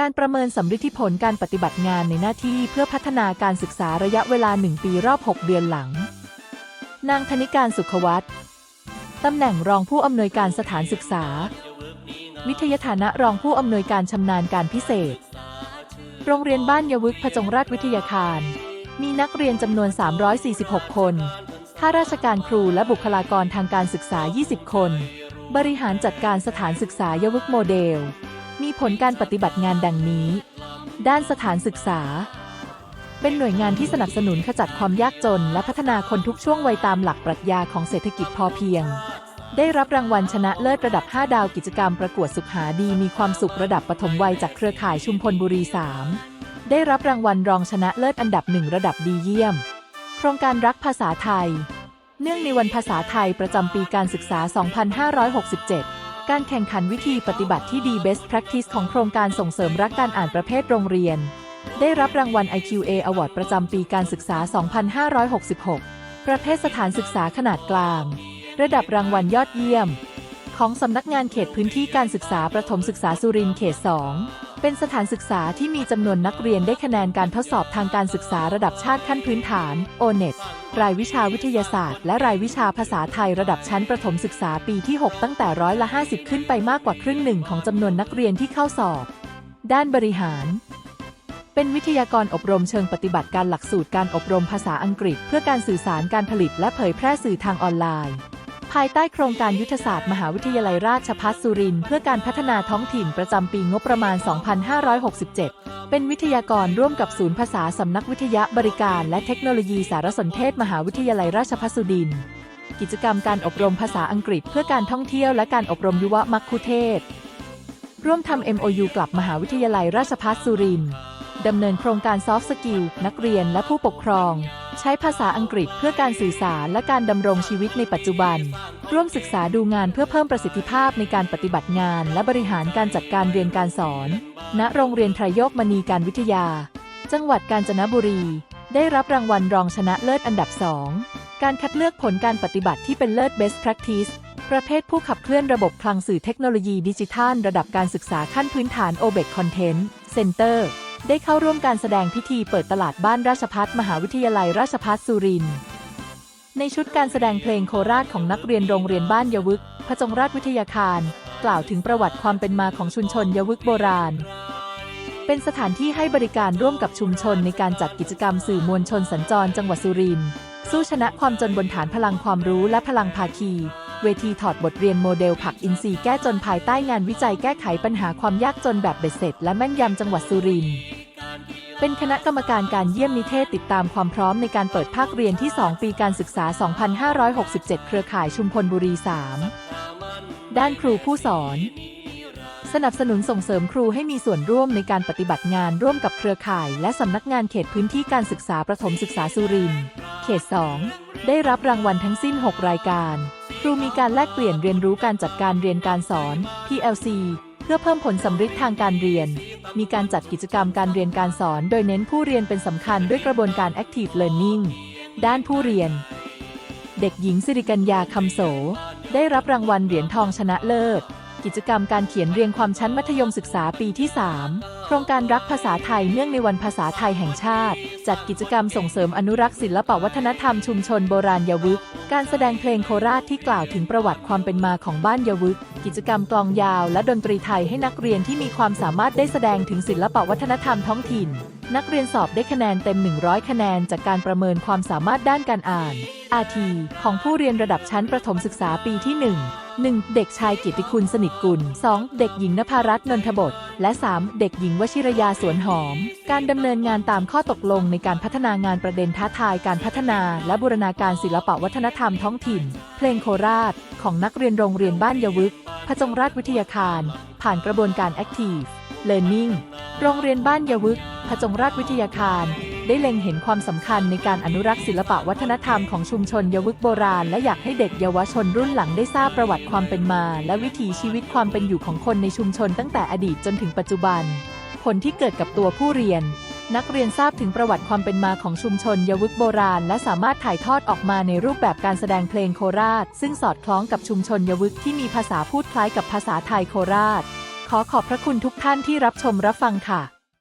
การประเมินสำฤทธิผลการปฏิบัติงานในหน้าที่เพื่อพัฒนาการศึกษาระยะเวลา 1 ปีรอบ 6 เดือนหลัง นางธนิการสุขวัตรตำแหน่งรองผู้อำนวยการสถานศึกษา วิทยาฐานะรองผู้อำนวยการชำนาญการพิเศษ โรงเรียนบ้านยวึกพจงราชวิทยาคาร มีนักเรียนจำนวน 346 คนข้าราชการครูและบุคลากรทางการศึกษา 20 คน บริหารจัดการสถานศึกษายวุกโมเดล มีผลการปฏิบัติงานดังนี้ ด้านสถานศึกษา เป็นหน่วยงานที่สนับสนุนขจัดความยากจน และพัฒนาคนทุกช่วงวัยตามหลักปรัชญาของเศรษฐกิจพอเพียง ได้รับรางวัลชนะเลิศระดับ 5 ดาวกิจกรรมประกวดสุขหาดีมีความสุขระดับปฐมวัยจากเครือข่ายชุมพลบุรี 3 ได้รับรางวัลรองชนะเลิศอันดับหนึ่งระดับดีเยี่ยม โครงการรักภาษาไทย เนื่องในวันภาษาไทยประจำปีการศึกษา 2567 การแข่งขันวิธีปฏิบัติที่ดี Best Practice ของโครงการส่งเสริมรักการอ่านประเภทโรงเรียน ได้รับรางวัล IQA Award ประจำปีการศึกษา 2566 ประเภทสถานศึกษาขนาดกลาง ระดับรางวัลยอดเยี่ยม ของสำนักงานเขตพื้นที่การศึกษาประถมศึกษาสุรินทร์เขต 2 เป็นสถานศึกษาที่มีจำนวนนักเรียนได้คะแนนการทดสอบทางการศึกษาระดับชาติขั้นพื้นฐาน O-NET รายวิชาวิทยาศาสตร์ และรายวิชาภาษาไทยระดับชั้นประถมศึกษาปีที่ 6 ตั้งแต่ร้อยละ 50 ขึ้นไปมากกว่าครึ่งหนึ่งของจำนวนนักเรียนที่เข้าสอบ ด้านบริหาร เป็นวิทยากรอบรมเชิงปฏิบัติการหลักสูตรการอบรมภาษาอังกฤษ เพื่อการสื่อสารการผลิตและเผยแพร่สื่อทางออนไลน์ ภายใต้โครงการยุทธศาสตร์มหาวิทยาลัยราชภัฏสุรินทร์เพื่อการพัฒนาท้องถิ่นประจำปีงบประมาณ 2567 เป็นวิทยากรร่วมกับศูนย์ภาษาสำนักวิทยาบริการ และเทคโนโลยีสารสนเทศ มหาวิทยาลัยราชภัฏสุรินทร์กิจกรรมการอบรมภาษาอังกฤษ เพื่อการท่องเที่ยวและการอบรมยุวมัคคุเทศ ร่วมทำ MOU กลับมหาวิทยาลัยราชภัฏสุรินทร์ดำเนินโครงการซอฟต์สกิลนักเรียนและผู้ปกครอง ใช้ภาษาอังกฤษเพื่อการสื่อสารและการดำรงชีวิตในปัจจุบัน ร่วมศึกษาดูงานเพื่อเพิ่มประสิทธิภาพในการปฏิบัติงาน และบริหารการจัดการเรียนการสอน ณ โรงเรียนไทรโยกมณีการวิทยา จังหวัดกาญจนบุรี ได้รับรางวัลรองชนะเลิศอันดับ2การคัดเลือกผลการปฏิบัติที่เป็นเลิศ Best Practice ประเภทผู้ขับเคลื่อนระบบคลังสื่อเทคโนโลยีดิจิทัล ระดับการศึกษาขั้นพื้นฐาน OBEC Content Center ได้เข้าร่วมการแสดงพิธีเปิดตลาดบ้านราชพัฒมหาวิทยาลัยราชพัฒสุรินทร์ในชุดการแสดงเพลงโคราชของนักเรียนโรงเรียนบ้านยวึก พระจงราชวิทยาคาร กล่าวถึงประวัติความเป็นมาของชุมชนยวึกโบราณ เป็นสถานที่ให้บริการร่วมกับชุมชนในการจัดกิจกรรมสื่อมวลชนสัญจรจังหวัดสุรินทร์สู้ชนะความจนบนฐานพลังความรู้และพลังภาคี เวทีถอดบทเรียนโมเดลผักอินทรีย์แก้จนภายใต้งานวิจัยแก้ไขปัญหาความยากจนแบบเบ็ดเสร็จ และแม่นยำจังหวัดสุรินทร์เป็นคณะกรรมการการเยี่ยมนิเทศติดตามความพร้อมในการเปิดภาคเรียนที่ 2 ปีการศึกษา 2567 เครือข่ายชุมพลบุรี 3 ด้านครูผู้สอน สนับสนุนส่งเสริมครูให้มีส่วนร่วมในการปฏิบัติงานร่วมกับเครือข่าย และสำนักงานเขตพื้นที่การศึกษาประถมศึกษาสุรินทร์เขต 2 ได้รับรางวัลทั้งสิ้น 6 รายการ ครูมีการแลกเปลี่ยนเรียนรู้การจัดการเรียนการสอน PLC เพื่อเพิ่มผลสำฤทธิ์ทางการเรียน มีการจัดกิจกรรมการเรียนการสอน โดยเน้นผู้เรียนเป็นสำคัญด้วยกระบวนการ Active Learning ด้านผู้เรียน เด็กหญิงสิริกัญญาคำโส ได้รับรางวัลเหรียญทองชนะเลิศ กิจกรรมการเขียนเรียงความชั้นมัธยมศึกษาปีที่ 3 โครงการรักภาษาไทยเนื่องในวันภาษาไทยแห่งชาติ จัดกิจกรรมส่งเสริมอนุรักษ์ศิลปวัฒนธรรมชุมชนโบราณยวึกการแสดงเพลงโคราชที่กล่าวถึงประวัติความเป็นมาของบ้านยวึกกิจกรรมกลองยาวและดนตรีไทยให้นักเรียนที่มีความสามารถได้แสดงถึงศิลปวัฒนธรรมท้องถิ่น นักเรียนสอบได้คะแนนเต็ม 100 คะแนนจากการประเมินความสามารถด้านการอ่าน RT ของผู้เรียนระดับชั้นประถมศึกษาปีที่ 1 1. เด็กชายกิติคุณสนิทกุล 2. เด็กหญิงนภารัตน์นนทบทและ 3. เด็กหญิงวชิรยาสวนหอม การดำเนินงานตามข้อตกลงในการพัฒนางานประเด็นท้าทายการพัฒนา และบูรณาการศิลปวัฒนธรรมท้องถิ่น เพลงโคราช ของนักเรียนโรงเรียนบ้านยวึก พระจงราชวิทยาคาร ผ่านกระบวนการ Active Learning โรงเรียนบ้านยวึก จงราชวิทยาคาร ได้เล็งเห็นความสำคัญในการอนุรักษ์ศิลปะวัฒนธรรมของชุมชนยวึกโบราณ และอยากให้เด็กเยาวชนรุ่นหลังได้ทราบประวัติความเป็นมา และวิถีชีวิตความเป็นอยู่ของคนในชุมชนตั้งแต่อดีตจนถึงปัจจุบัน ผลที่เกิดกับตัวผู้เรียน นักเรียนทราบถึงประวัติความเป็นมาของชุมชนยวึกโบราณ และสามารถถ่ายทอดออกมาในรูปแบบการแสดงเพลงโคราช ซึ่งสอดคล้องกับชุมชนยวึกที่มีภาษาพูดคล้ายกับภาษาไทยโคราช ขอขอบพระคุณทุกท่านที่รับชมรับฟังค่ะ